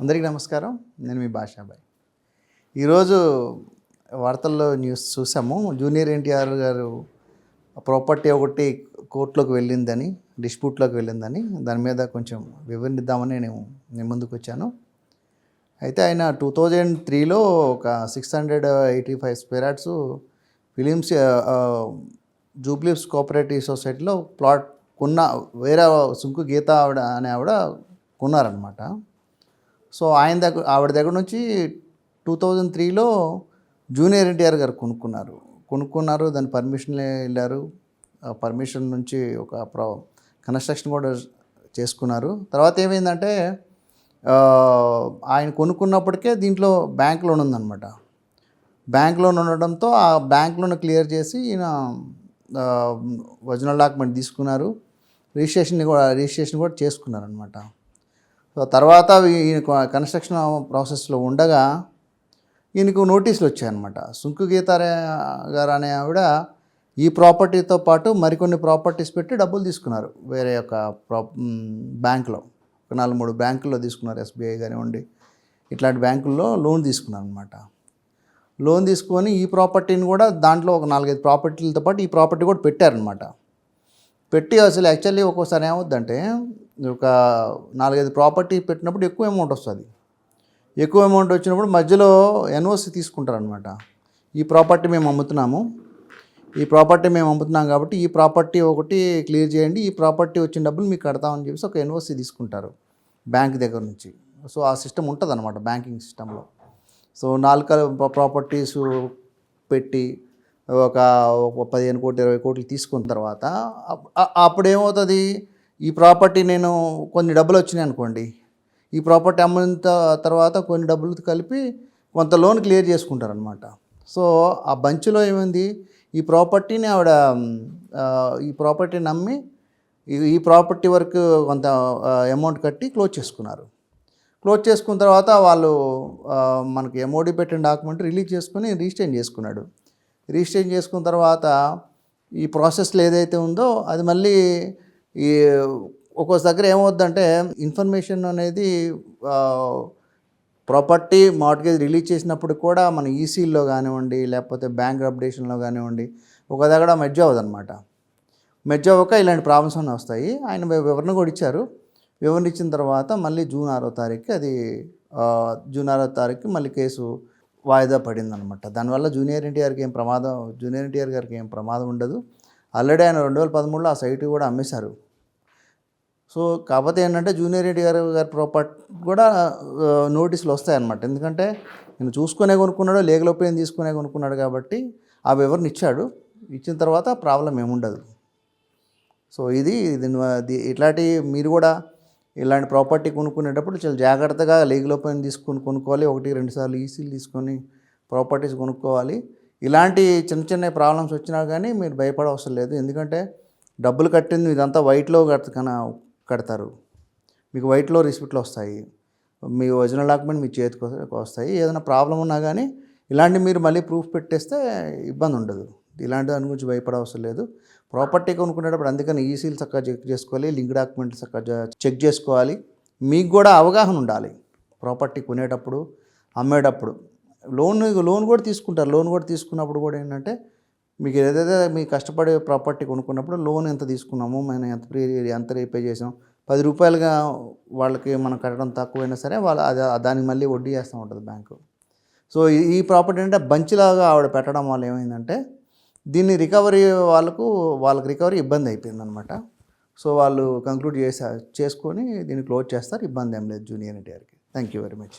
అందరికీ నమస్కారం. నేను మీ భాషాబాయ్. ఈరోజు వార్తల్లో న్యూస్ చూసాము. జూనియర్ ఎన్టీఆర్ గారు ప్రాపర్టీ ఒకటి కోర్టులోకి వెళ్ళిందని డిస్ప్యూట్లోకి వెళ్ళిందని దాని మీద కొంచెం వివరిద్దామని నేను నేను ముందుకు వచ్చాను. అయితే ఆయన టూ థౌజండ్ త్రీలో ఒక six hundred eighty five square yards films jubilees cooperative సొసైటీలో ప్లాట్ కొన్న వేరే సుంకు గీత ఆవిడ అనే ఆవిడ కొన్నారనమాట సో ఆయన దగ్గర ఆవిడ దగ్గర నుంచి టూ థౌజండ్ త్రీలో జూనియర్ ఎన్టీఆర్ గారు కొనుక్కున్నారు. కొనుక్కున్నారు దాని పర్మిషన్లే వెళ్ళారు ఆ పర్మిషన్ నుంచి ఒక ప్రో కన్స్ట్రక్షన్ కూడా చేసుకున్నారు. తర్వాత ఏమైందంటే ఆయన కొనుక్కున్నప్పటికే దీంట్లో బ్యాంక్ లోన్ ఉందన్నమాట. బ్యాంక్ లోన్ ఉండడంతో ఆ బ్యాంక్ లోన్ క్లియర్ చేసి ఈయన ఒరిజినల్ డాక్యుమెంట్ తీసుకున్నారు. రిజిస్ట్రేషన్ కూడా రిజిస్ట్రేషన్ కూడా చేసుకున్నారు అనమాట సో తర్వాత ఈయన కన్స్ట్రక్షన్ ప్రాసెస్లో ఉండగా ఈయనకు నోటీసులు వచ్చాయన్నమాట. సుంకు గీతారే గారు అనే ఆవిడ ఈ ప్రాపర్టీతో పాటు మరికొన్ని ప్రాపర్టీస్ పెట్టి డబ్బులు తీసుకున్నారు. వేరే ఒక ప్రా బ్యాంకులో ఒక నాలుగు మూడు బ్యాంకుల్లో తీసుకున్నారు ఎస్బీఐ కానివ్వండి. ఇట్లాంటి బ్యాంకుల్లో లోన్ తీసుకున్నారు అనమాట లోన్ తీసుకొని ఈ ప్రాపర్టీని కూడా దాంట్లో ఒక నాలుగైదు ప్రాపర్టీలతో పాటు ఈ ప్రాపర్టీ కూడా పెట్టారనమాట పెట్టి అసలు యాక్చువల్లీ ఒక్కోసారి ఏమవుద్దంటే ఒక నాలుగైదు ప్రాపర్టీ పెట్టినప్పుడు ఎక్కువ అమౌంట్ వస్తుంది. ఎక్కువ అమౌంట్ వచ్చినప్పుడు మధ్యలో ఎన్ఓసి తీసుకుంటారనమాట ఈ ప్రాపర్టీ మేము అమ్ముతున్నాము. ఈ ప్రాపర్టీ మేము అమ్ముతున్నాం కాబట్టి ఈ ప్రాపర్టీ ఒకటి క్లియర్ చేయండి ఈ ప్రాపర్టీ వచ్చిన డబ్బులు మీకు కడతామని చెప్పేసి ఒక ఎన్ఓసి తీసుకుంటారు బ్యాంక్ దగ్గర నుంచి. సో ఆ సిస్టమ్ ఉంటుంది అనమాట బ్యాంకింగ్ సిస్టంలో. సో నాలుగు ప్రాపర్టీస్ పెట్టి ఒక పదిహేను కోట్లు ఇరవై కోట్లు తీసుకున్న తర్వాత అప్పుడేమవుతుంది అప్పుడు ఏమవుతుంది ఈ ప్రాపర్టీ నేను కొన్ని డబ్బులు వచ్చినాయి అనుకోండి. ఈ ప్రాపర్టీ అమ్మిన తర్వాత కొన్ని డబ్బులు కలిపి కొంత లోన్ క్లియర్ చేసుకుంటారనమాట సో ఆ బంచ్లో ఏమైంది? ఈ ప్రాపర్టీని ఆవిడ ఈ ప్రాపర్టీని నమ్మి ఈ- ఈ ప్రాపర్టీ వరకు కొంత అమౌంట్ కట్టి క్లోజ్ చేసుకున్నారు. క్లోజ్ చేసుకున్న తర్వాత వాళ్ళు మనకి ఎంఓడి పెట్టిన డాక్యుమెంట్ రిలీజ్ చేసుకుని రిజిస్టర్ చేసుకున్నాడు. రిజిస్ట్రేషన్ చేసుకున్న తర్వాత ఈ ప్రాసెస్లో ఏదైతే ఉందో అది మళ్ళీ ఈ ఒక్కో దగ్గర ఏమవుద్దంటే ఇన్ఫర్మేషన్ అనేది ప్రాపర్టీ మార్ట్గేజ్ రిలీజ్ చేసినప్పుడు కూడా మన ఈసీల్లో కానివ్వండి లేకపోతే బ్యాంక్ అప్డేషన్లో కానివ్వండి ఒక దగ్గర మెర్జ్ అవ్వదన్నమాట. మెర్జ్ అవ్వక ఇలాంటి ప్రాబ్లమ్స్ అన్నీ వస్తాయి. ఆయన వివరణ కూడా ఇచ్చారు. వివరణ ఇచ్చిన తర్వాత మళ్ళీ జూన్ ఆరో తారీఖు అది జూన్ ఆరో తారీఖు మళ్ళీ కేసు వాయిదా పడిందనమాట దానివల్ల జూనియర్ ఎన్టీఆర్కి ఏం ప్రమాదం జూనియర్ ఎన్టీఆర్ గారికి ఏం ప్రమాదం ఉండదు. ఆల్రెడీ ఆయన రెండు వేల పదమూడులో ఆ సైట్ కూడా అమ్మేశారు. సో కాకపోతే ఏంటంటే జూనియర్ ఎన్టీఆర్ గారు గారి ప్రాపర్టీ కూడా నోటీసులు వస్తాయన్నమాట. ఎందుకంటే నేను చూసుకునే కొనుక్కున్నాడు లీగల్ ఒపీనియన్ తీసుకునే కొనుక్కున్నాడు కాబట్టి ఆ వివరణ ఇచ్చాడు. ఇచ్చిన తర్వాత ప్రాబ్లం ఏముండదు. సో ఇది దీని ఇట్లాంటి మీరు కూడా ఇలాంటి ప్రాపర్టీ కొనుక్కునేటప్పుడు చాలా జాగ్రత్తగా లీగల్ ఒపీనియన్ తీసుకొని కొనుక్కోవాలి. ఒకటి రెండు సార్లు ఈసీలు తీసుకొని ప్రాపర్టీస్ కొనుక్కోవాలి. ఇలాంటి చిన్న చిన్న ప్రాబ్లమ్స్ వచ్చినా కానీ మీరు భయపడవసరం లేదు. ఎందుకంటే డబ్బులు కట్టింది ఇదంతా వైట్లో కట్ కడతారు. మీకు వైట్లో రిసిప్ట్లు వస్తాయి. మీ ఒరిజినల్ డాక్యుమెంట్ మీ చేతికి వస్తాయి- వస్తాయి ఏదైనా ప్రాబ్లం ఉన్నా కానీ ఇలాంటి మీరు మళ్ళీ ప్రూఫ్ పెట్టేస్తే ఇబ్బంది ఉండదు ఇలాంటి దాని గురించి భయపడవసరం లేదు. ప్రాపర్టీ కొనుక్కునేటప్పుడు అందుకని ఈసీలు చక్కగా చెక్ చేసుకోవాలి లింక్ డాక్యుమెంట్ చక్కగా చెక్ చేసుకోవాలి. మీకు కూడా అవగాహన ఉండాలి. ప్రాపర్టీ కొనేటప్పుడు అమ్మేటప్పుడు. లోన్ లోన్ కూడా తీసుకుంటారు. లోన్ కూడా తీసుకున్నప్పుడు కూడా ఏంటంటే మీకు ఏదైతే మీ కష్టపడే ప్రాపర్టీ కొనుక్కున్నప్పుడు లోన్ ఎంత తీసుకున్నాము మనం ఎంత ప్రీ ఎంత రీపే చేసాం పది రూపాయలుగా వాళ్ళకి మనం కట్టడం తక్కువైనా సరే వాళ్ళు అది దానికి మళ్ళీ వడ్డీ వేస్తూ ఉంటుంది బ్యాంకు. సో ఈ- ప్రాపర్టీ అంటే బంచిలాగా ఆవిడ పెట్టడం వల్ల ఏమైందంటే దీన్ని రికవరీ వాళ్ళకు వాళ్ళకి రికవరీ ఇబ్బంది అయిపోయింది అనమాట సో వాళ్ళు కంక్లూడ్ చేసా చేసుకొని దీన్ని క్లోజ్ చేస్తారు. ఇబ్బంది ఏం లేదు జూనియర్ ఎన్టీఆర్కి. Thank you very much